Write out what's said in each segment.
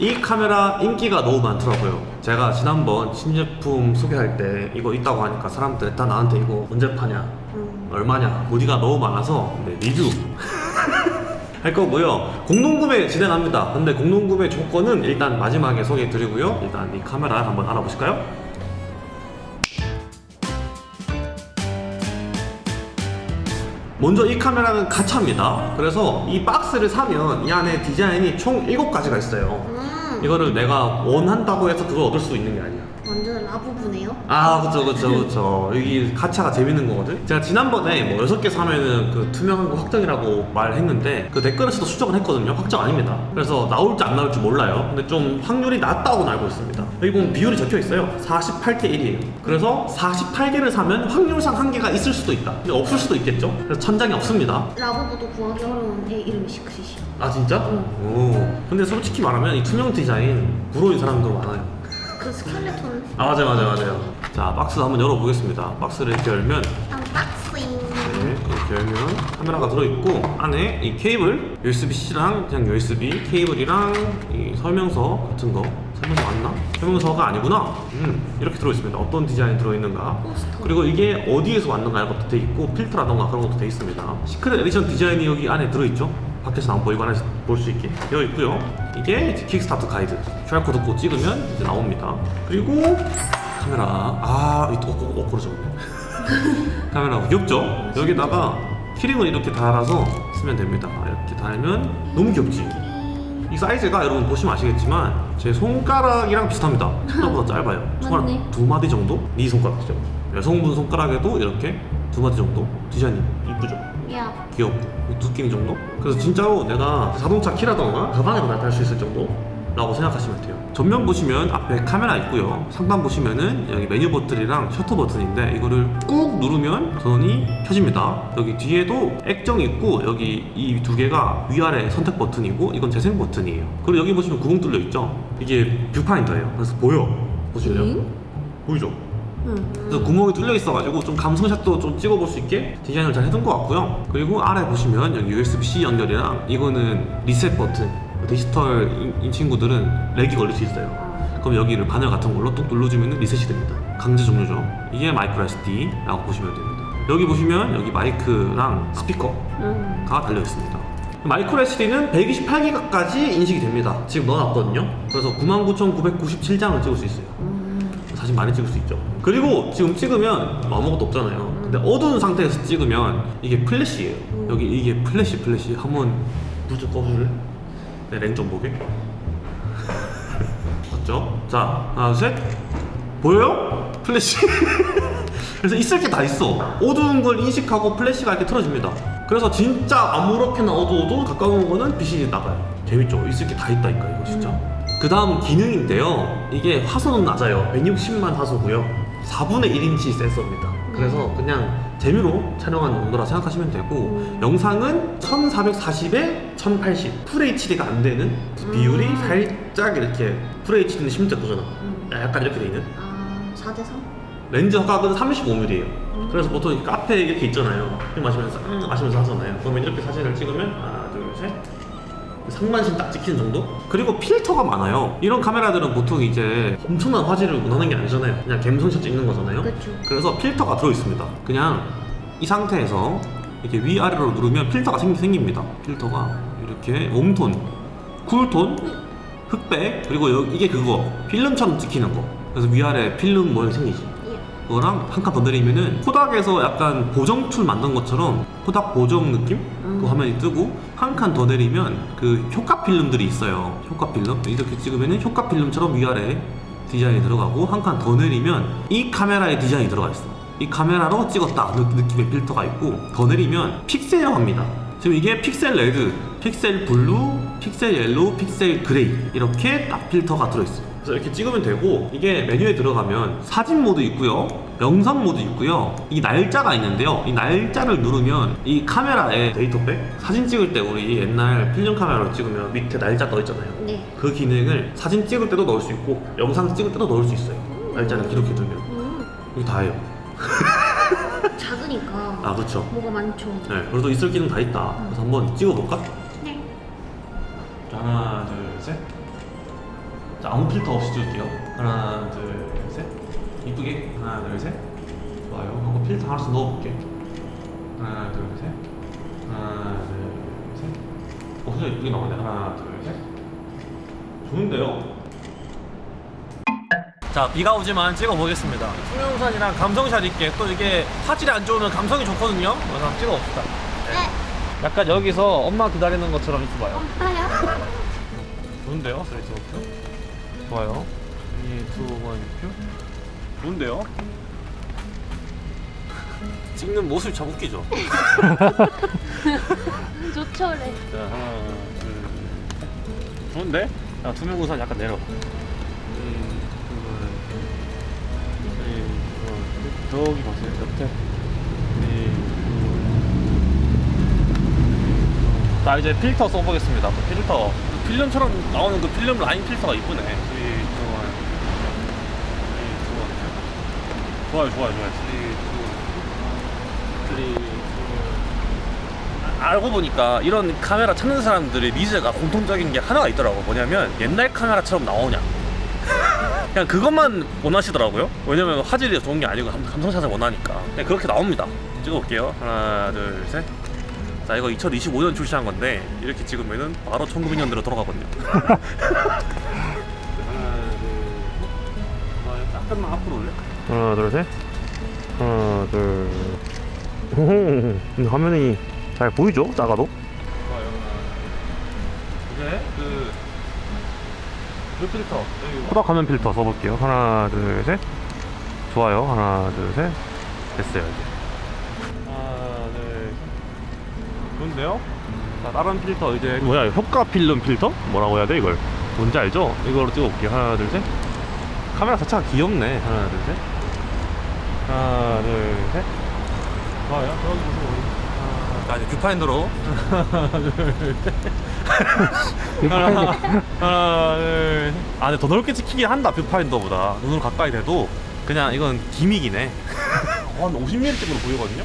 이 카메라 인기가 너무 많더라고요. 제가 지난번 신제품 소개할 때 이거 있다고 하니까 사람들 다 나한테 이거 언제 파냐, 음. 얼마냐 문의가 너무 많아서 네, 리뷰 할 거고요. 공동구매 진행합니다. 근데 공동구매 조건은 일단 마지막에 소개해 드리고요. 일단 이 카메라 한번 알아보실까요? 먼저 이 카메라는 가차입니다. 그래서 이 박스를 사면 이 안에 디자인이 총 7가지가 있어요. 음. 이거를 내가 원한다고 해서 그걸 얻을 수 있는 게 아니야. 완 전 라부부네요. 아, 그쵸, 그쵸, 그쵸. 여기 가차가 재밌는 거거든? 제가 지난번에 뭐 6개 사면은 그 투명한 거 확정이라고 말했는데 그 댓글에서도 수정을 했거든요. 확정 아닙니다. 그래서 나올지 안 나올지 몰라요. 근데 좀 확률이 낮다고 알고 있습니다. 여기 보면 비율이 적혀 있어요. 48대 1이에요. 그래서 48개를 사면 확률상 한 개가 있을 수도 있다. 근데 없을 수도 있겠죠? 그래서 천장이 없습니다. 라부부도 구하기 어려운 애 이름이 시크시시. 아, 진짜? 응. 오. 근데 솔직히 말하면 이 투명 디자인 부러운 사람도 많아요. 그 스켈레톤 아, 맞아요, 맞아요, 맞아요. 자, 박스 한번 열어보겠습니다. 박스를 이렇게 열면 언박싱. 네, 이렇게 열면 카메라가 들어있고 안에 이 케이블 USB-C랑 그냥 USB 케이블이랑 이 설명서 같은 거 설명서 맞나? 설명서가 아니구나 음, 이렇게 들어있습니다 어떤 디자인이 들어있는가. 그리고 이게 어디에서 왔는가 이런 것도 돼 있고 필터라던가 그런 것도 돼 있습니다 시크릿 에디션 디자인이 여기 안에 들어있죠 밖에서 안 보이고 안에서 볼 수 있게 되어 있고요 이게 킥스타트 가이드 QR코드 꼭 찍으면 이제 나옵니다 그리고 카메라 아 이거 어, 그러죠 카메라 귀엽죠? 여기다가 키링을 이렇게 달아서 쓰면 됩니다. 이렇게 달면 너무 귀엽지? 이 사이즈가 여러분 보시면 아시겠지만 제 손가락이랑 비슷합니다. 손가락보다 짧아요. 손가락. 두 마디 정도? 네 손가락이죠. 여성분 손가락에도 이렇게 두 마디 정도 디자인이 이쁘죠? 야. 귀엽고 두께이 정도? 그래서 진짜로 내가 자동차 키라던가 가방에도 달수 있을 정도 라고 생각하시면 돼요 전면 보시면 앞에 카메라 있고요 상단 보시면은 여기 메뉴 버튼이랑 셔터 버튼인데 이거를 꾹 누르면 전원이 켜집니다 여기 뒤에도 액정이 있고 여기 이 두 개가 위아래 선택 버튼이고 이건 재생 버튼이에요 그리고 여기 보시면 구멍 뚫려 있죠 이게 뷰파인더예요 그래서 보여 보실래요? 응? 보이죠? 응. 그래서 구멍이 뚫려 있어가지고 좀 감성샷도 좀 찍어볼 수 있게 디자인을 잘 해둔 것 같고요. 그리고 아래 보시면 여기 USB-C 연결이랑 이거는 리셋 버튼. 디지털 인 친구들은 렉이 걸릴 수 있어요. 어. 그럼 여기를 바늘 같은 걸로 뚝 눌러주면 리셋이 됩니다. 강제 종료죠. 이게 마이크로 SD라고 보시면 됩니다. 여기 보시면 여기 마이크랑 스피커가 응. 달려 있습니다. 마이크로 SD는 128기가까지 인식이 됩니다. 지금 넣어놨거든요. 그래서 99,997장을 찍을 수 있어요. 음. 사진 많이 찍을 수 있죠. 그리고 지금 찍으면 아무것도 없잖아요. 근데 어두운 상태에서 찍으면 이게 플래시예요. 음. 여기 이게 플래시 플래시 한번 불좀 꺼줄래? 내렌좀 보게. 맞죠? 자 하나 둘 셋. 보여요? 플래시. 그래서 있을 게 다 있어. 어두운 걸 인식하고 플래시가 이렇게 틀어집니다. 그래서 진짜 아무렇게나 어두워도 가까운 거는 빛이 나가요. 재밌죠? 있을 게 다 있다니까 이거 진짜. 그 다음 기능인데요. 이게 화소는 낮아요. 160만 화소고요. 4분의 1인치 센서입니다. 그래서 그냥 재미로 촬영하는 정도라 생각하시면 되고 음. 영상은 1440에 1080 FHD가 안 되는 비율이 음. 살짝 이렇게 FHD는 심지어 그잖아. 음. 약간 이렇게 돼 있는. 아, 4대 3? 렌즈 허각은 35mm예요. 음. 그래서 보통 카페에 이렇게 있잖아요. 술 마시면서 음 마시면서 하잖아요. 그러면 이렇게 사진을 찍으면 하나 둘 셋. 상반신 딱 찍히는 정도? 그리고 필터가 많아요. 이런 카메라들은 보통 이제 엄청난 화질을 원하는 게 아니잖아요. 그냥 갬성샷 찍는 거잖아요. 그쵸. 그래서 필터가 들어 있습니다. 그냥 이 상태에서 이렇게 위아래로 누르면 필터가 생, 생깁니다. 필터가 이렇게 웜톤, 쿨톤, 흑백 그리고 여, 이게 그거 필름처럼 찍히는 거. 그래서 위아래 필름 모양이 생기지. 예. 그거랑 한 칸 더 내리면은 코닥에서 약간 보정 툴 만든 것처럼 코닥 보정 느낌? 음. 그 화면이 뜨고 한 칸 더 내리면 그 효과 필름들이 있어요. 효과 필름 이렇게 찍으면은 효과 필름처럼 위아래 디자인이 들어가고 한 칸 더 내리면 이 카메라의 디자인이 들어가 있어. 이 카메라로 찍었다 느- 느낌의 필터가 있고 더 내리면 픽셀화입니다. 지금 이게 픽셀 레드, 픽셀 블루, 픽셀 옐로우, 픽셀 그레이 이렇게 딱 필터가 들어있어요. 그래서 이렇게 찍으면 되고 이게 메뉴에 들어가면 사진 모드 있고요, 영상 모드 있고요, 이 날짜가 있는데요. 이 날짜를 누르면 이 카메라에 데이터백 사진 찍을 때 우리 옛날 필름 카메라로 찍으면 밑에 날짜 떠 있잖아요. 네. 그 기능을 사진 찍을 때도 넣을 수 있고 영상 찍을 때도 넣을 수 있어요. 날짜를 기록해 두면 음. 이게 다예요. 작으니까 아 그렇죠. 뭐가 많죠. 네, 그래도 있을 기능 다 있다. 그래서 한번 찍어볼까? 네. 하나, 둘, 셋. 자 아무 필터 없이 줄게요. 하나 둘 셋. 이쁘게? 하나 둘 셋. 좋아요. 하고 필터 하나씩 넣어볼게. 하나 둘 셋. 하나 둘 셋. 어 진짜 이쁘게 나오네. 하나 둘 셋. 좋은데요? 자 비가 오지만 찍어보겠습니다. 투명산이랑 감성샷 있게. 또 이게 화질이 안 좋으면 감성이 좋거든요. 그래서 한번 찍어봅시다. 네. 약간 여기서 엄마 기다리는 것처럼 있어봐요. 엄마야? 좋은데요? 스트레이트 큐 좋아요 3, 2, 1, 큐 좋은데요? 찍는 모습이 참 웃기죠? 좋죠래. 자 하나 둘 좋은데? 야 투명 우산 약간 내려 저기 보세요 옆에 음, 자 이제 필터 써보겠습니다 그 필터 필름처럼 나오는 그 필름 라인 필터가 이쁘네. 이, 좋아요. 이, 좋아요. 좋아요 좋아요 좋아요. 투, 쓰리, 투. 아, 알고 보니까 이런 카메라 찾는 사람들의 니즈가 공통적인 게 하나가 있더라고. 뭐냐면 옛날 카메라처럼 나오냐. 그냥 그것만 원하시더라고요. 왜냐면 화질이 좋은 게 아니고 감- 감성샷을 원하니까. 그냥 그렇게 나옵니다. 찍어볼게요. 하나 둘 셋 자 이거 2025년 출시한 건데 이렇게 찍으면은 바로 1900년대로 돌아가거든요. 하나 둘 약간만 앞으로 올래? 하나 둘셋. 하나 둘. 오호 근데 화면이 잘 보이죠? 작아도? 좋아요. 이제 그, 그 필터. 코닥 화면 필터 써볼게요. 하나 둘셋. 좋아요. 하나 둘셋. 됐어요 이제 좋은데요? 자, 다른 필터 이제 뭐야 효과 필름 필터? 뭐라고 해야 돼 이걸? 뭔지 알죠? 이걸로 찍어볼게요. 하나, 둘, 셋. 카메라 자체가 귀엽네. 하나, 둘, 셋. 하나, 둘, 셋. 좋아요. 저기. 우리. 자, 이제 뷰파인더로. 하나, 둘, 셋. 하나, 하나, 둘, 셋. 아, 근데 더 넓게 찍히긴 한다, 뷰파인더보다. 눈으로 가까이 돼도 그냥 이건 기믹이네. 한 50mm쯤으로 보이거든요.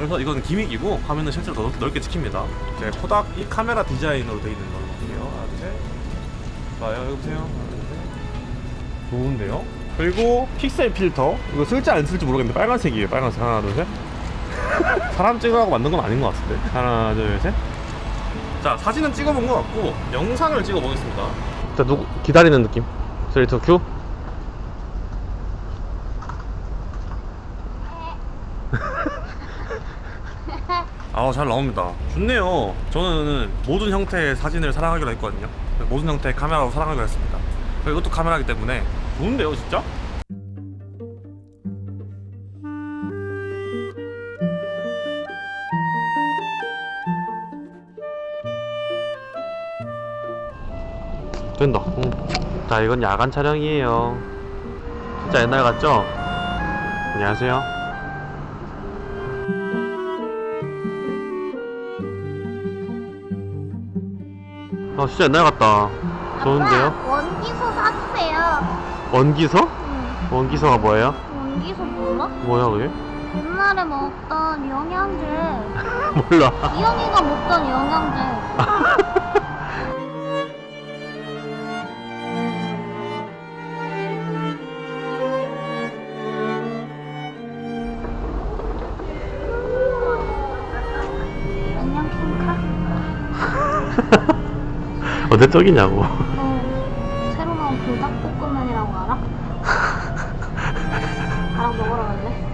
그래서 이건 기믹이고 화면은 실제로 더 넓게 찍힙니다. 제 코닥 이 카메라 디자인으로 되어 있는 볼게요. 하나, 둘, 셋. 좋아요. 여기 보세요. 하나, 둘, 셋. 좋은데요? 그리고 픽셀 필터. 이거 쓸지 안 쓸지 모르겠는데 빨간색이에요. 빨간색. 하나, 둘, 셋. 사람 찍으라고 만든 건 아닌 것 같은데. 하나, 둘, 셋. 자, 사진은 찍어본 것 같고 영상을 찍어보겠습니다. 자 누구 기다리는 느낌 3, 2, 큐 아, 잘 나옵니다. 좋네요. 저는 모든 형태의 사진을 사랑하기로 했거든요. 모든 형태의 카메라로 사랑하기로 했습니다. 이것도 카메라기 때문에 좋은데요, 진짜? 된다 응. 자 이건 야간 촬영이에요 진짜 옛날 같죠? 안녕하세요 어 진짜 옛날 같다 좋은데요? 원기소 사주세요. 원기서? 응. 원기서가 뭐예요? 원기소 몰라? 뭐야 그게? 옛날에 먹던 영양제. 몰라 이영이가 먹던 영양제. 어디 쪽이냐고 어, 새로 나온 불닭볶음면이라고 알아? 나랑 먹으러 갈래?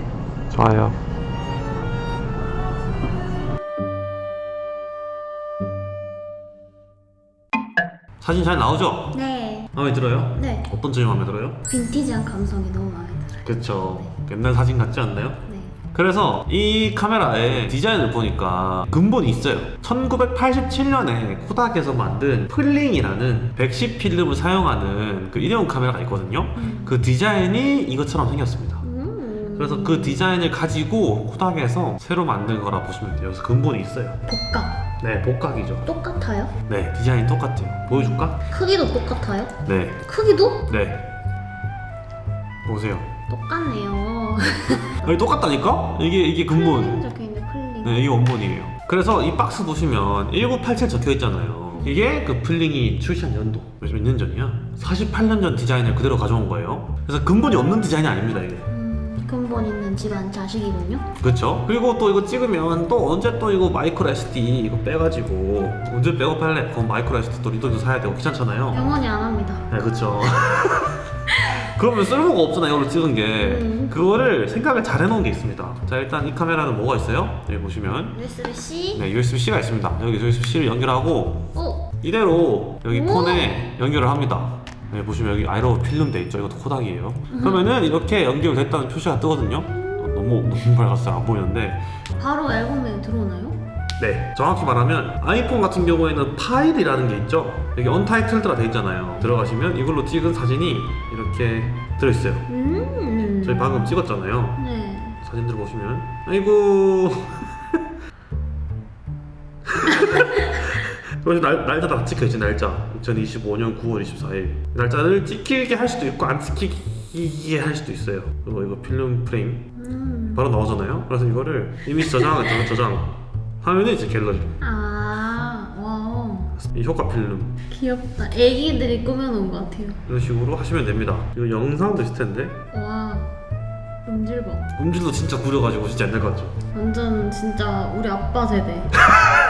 좋아요 사진 잘 나오죠? 네. 마음에 들어요? 네. 어떤 점이 마음에 들어요? 빈티지한 감성이 너무 마음에 들어요. 그쵸. 옛날 사진 같지 않나요? 네. 그래서 이 카메라의 디자인을 보니까 근본이 있어요. 1987년에 코닥에서 만든 플링이라는 110 필름을 사용하는 그 일회용 카메라가 있거든요. 그 디자인이 이것처럼 생겼습니다. 음. 그래서 그 디자인을 가지고 코닥에서 새로 만든 거라 보시면 돼요. 그래서 근본이 있어요. 복각. 네, 복각이죠. 똑같아요? 네, 디자인 똑같아요. 보여줄까? 크기도 똑같아요? 네, 크기도? 네. 보세요. 똑같네요. 아니, 똑같다니까? 이게 이게 근본. 네, 이게 원본이에요. 그래서 이 박스 보시면 1987 적혀 있잖아요. 이게 그 플링이 출시한 연도 몇 년 전이야? 48년 전 디자인을 그대로 가져온 거예요. 그래서 근본이 없는 디자인이 아닙니다 이게. 음, 근본 있는 집안 자식이군요. 그렇죠. 그리고 또 이거 찍으면 또 언제 또 이거 마이크로 SD 이거 빼가지고 언제 백업할래? 그럼 마이크로 SD 또 리더도 사야 되고 귀찮잖아요. 영원히 안 합니다. 네, 그렇죠. 그러면 쓸모가 없잖아요, 이걸로 찍은 게. 음. 그거를 생각을 잘 해놓은 게 있습니다. 자, 일단 이 카메라는 뭐가 있어요? 여기 보시면 USB-C. 네, USB-C가 있습니다. 여기 USB-C를 연결하고 오, 이대로 여기 오. 폰에 연결을 합니다. 네, 보시면 여기 아이로 필름 돼 있죠. 이것도 코닥이에요. 그러면은 이렇게 연결됐다는 표시가 뜨거든요. 어, 너무 너무 밝아서 안 보이는데 바로 앨범에 들어오나요? 네, 정확히 말하면 아이폰 같은 경우에는 파일이라는 게 있죠. 여기 언타이틀드라 돼 있잖아요. 들어가시면 이걸로 찍은 사진이 이렇게 들어있어요. 음. 저희 방금 찍었잖아요. 네. 사진들 보시면 아이고 여기 날, 날짜 다 찍혀있지 날짜 2025년 9월 24일 날짜를 찍히게 할 수도 있고 안 찍히게 할 수도 있어요 그리고 이거 필름 프레임 음. 바로 나오잖아요 그래서 이거를 이미지 저장 저장 하면은 이제 갤러리 아, 와. 이 효과 필름 귀엽다. 애기들이 꾸며놓은 것 같아요. 이런 식으로 하시면 됩니다 이거 영상도 있을 텐데 와. 음질 봐. 음질도 진짜 구려가지고 진짜 옛날 같죠 완전 진짜 우리 아빠 세대.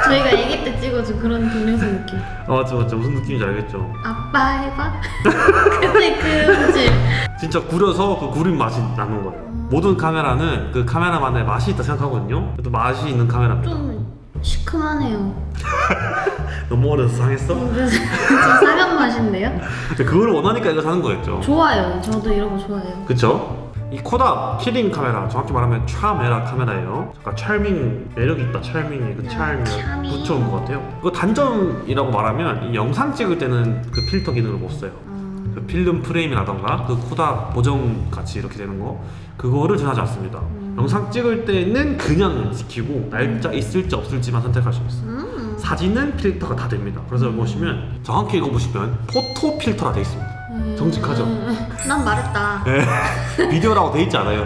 저희가 애기 때 찍어준 그런 동영상 느낌. 아 맞죠 맞죠 무슨 느낌인지 알겠죠 아빠 해봐. 그때 그 음질. 진짜 구려서 그 구린 맛이 나는 거예요. 모든 카메라는 그 카메라만의 맛이 있다 생각하거든요. 또 맛이 있는 카메라입니다. 좀 시큼하네요. 너무 어려서 상했어? 근데 저 사간 맛인데요? 근데 그걸 원하니까 이거 사는 거였죠. 좋아요. 저도 이런 거 좋아해요. 그쵸? 이 코닥 키링 카메라 정확히 말하면 차메라 카메라예요. 잠깐 찰밍 매력이 있다. 찰밍이 그 찰밍. 붙여온 것 같아요. 그 단점이라고 말하면 이 영상 찍을 때는 그 필터 기능을 못 써요. 아, 그 필름 프레임이라던가 그 코닥 보정 같이 이렇게 되는 거 그거를 전하지 않습니다. 음. 영상 찍을 때는 그냥 지키고 날짜 있을지 없을지만 선택할 수 있어요. 음. 사진은 필터가 다 됩니다. 그래서 여기 보시면 정확히 이거 보시면 포토 필터라 돼 있습니다. 정직하죠? 음. 난 말했다. 네. 비디오라고 돼 있지 않아요.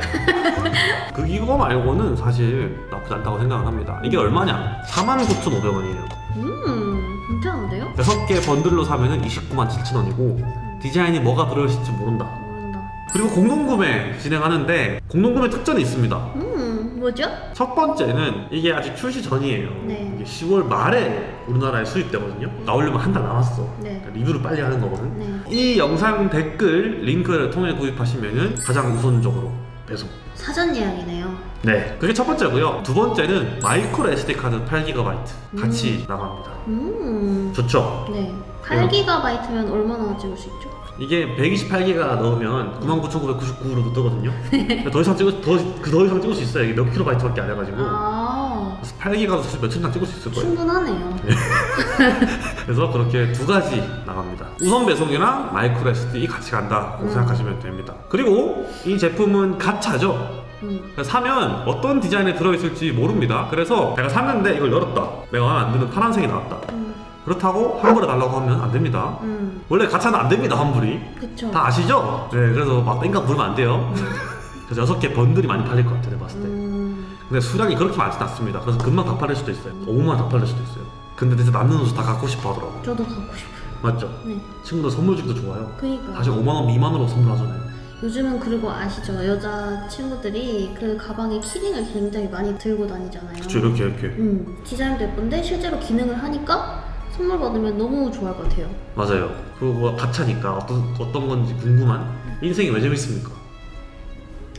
그 이거 말고는 사실 나쁘지 않다고 생각을 합니다. 이게 얼마냐? 49,500원이에요. 음, 괜찮은데요? 6개 번들로 사면은 29만 7천원이고 디자인이 뭐가 들어있을지 모른다. 그리고 공동구매 진행하는데 공동구매 특전이 있습니다. 음, 뭐죠? 첫 번째는 이게 아직 출시 전이에요. 네. 이게 10월 말에 우리나라에 수입되거든요. 나오려면 한 달 남았어. 네. 그러니까 리뷰를 빨리 하는 거거든. 네. 이 영상 댓글 링크를 통해 구입하시면은 가장 우선적으로 배송. 사전 예약이네요. 네. 그게 첫 번째고요. 두 번째는 마이크로 SD 카드 8GB 같이 나갑니다. 음, 좋죠? 네. 8GB면 얼마나 찍을 수 있죠? 이게 128기가 넣으면 99,999로 뜨거든요. 더 이상 찍을 더그 더 이상 찍을 수 있어요. 이게 몇 킬로바이트밖에 안 해가지고. 아, 그래서 8기가도 사실 몇 천 장 찍을 수 있을 거예요. 충분하네요. 그래서 그렇게 두 가지 나갑니다. 우선 배송이랑 마이크로 SD 같이 간다고 음. 생각하시면 됩니다. 그리고 이 제품은 가차죠. 음, 사면 어떤 디자인이 들어있을지 모릅니다. 그래서 내가 샀는데 이걸 열었다. 내가 마음에 안 드는 파란색이 나왔다. 음, 그렇다고 환불해 달라고 하면 안 됩니다. 음, 원래 가차는 안 됩니다, 환불이. 그쵸. 다 아시죠? 네, 그래서 막 땡깡 부르면 안 돼요. 그래서 여섯 개 번들이 많이 팔릴 것 같아요, 내가 봤을 때. 음, 근데 수량이 그렇게 많진 않습니다. 그래서 금방 다 팔릴 수도 있어요. 5만 원다 팔릴 수도 있어요. 근데 진짜 남는 옷을 다 갖고 싶어 하더라고. 저도 갖고 싶어요. 맞죠? 네. 친구들 선물 주기도 좋아요. 그니까. 사실 5만 원 미만으로 선물하잖아요. 요즘은 그리고 아시죠? 여자 친구들이 그 가방에 키링을 굉장히 많이 들고 다니잖아요. 그쵸, 이렇게 이렇게. 음, 디자인도 예쁜데 실제로 기능을 하니까 선물 받으면 너무 좋아할 것 같아요. 맞아요. 그리고 가차니까 어떤 어떤 건지 궁금한 인생이 왜 재밌습니까?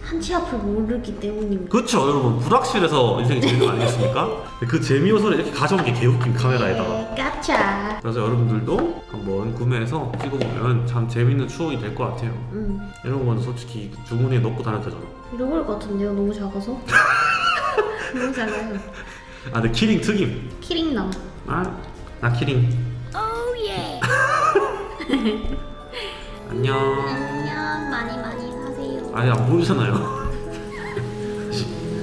한치 앞을 모르기 때문입니다. 그렇죠, 여러분. 불확실해서 인생이 재밌는 거 아니겠습니까? 그 재미 요소를 이렇게 가져온 게 개웃긴 카메라에다가. 네, 까차. 그래서 여러분들도 한번 구매해서 찍어보면 참 재밌는 추억이 될 것 같아요. 음, 이런 건 솔직히 주머니에 넣고 되잖아. 잃어버릴 것 같은데요? 너무 작아서? 너무 작아요. 아, 근데 키링 특임. 키링남. 아, 나 키링. 안녕. 안녕. 많이 많이 사세요. 아니 안 보이잖아요.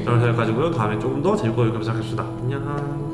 여기까지고요. 다음에 조금 더 재밌고 유익하게 시작합시다. 안녕.